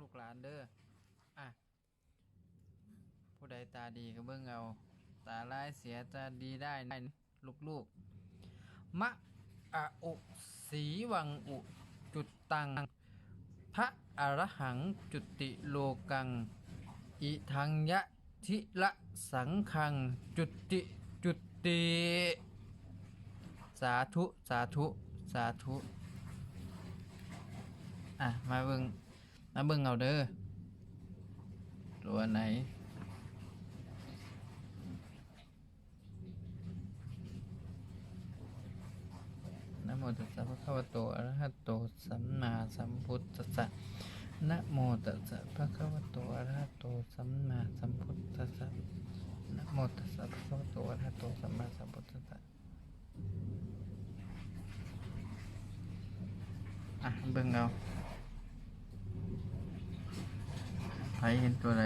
ลูกหลานเด้ออะผู้ใดตาดีก็เบิ่งเอา ตาลายเสียตาดีได้ได้ลูกๆมะอะอุสีวังอุจุดตัง พระอรหังจุติโลกัง อิทังยะทิละสังคัง จุติจุติสาธุ สาธุ สาธุ อะ มาเบิ่ง มาเบิงเอาเด้อตัวไหน นะโมตัสสะภะคะวะโตอะระหะโต สัมมาสัมพุทธัสสะนะโมตัสสะภะคะวะโตอะระหะโต สัมมาสัมพุทธัสสะนะโมตัสสะภะคะวะโตอะระหะโต สัมมาสัมพุทธัสสะอะเบิ่งเอา ใครเห็นตัวใด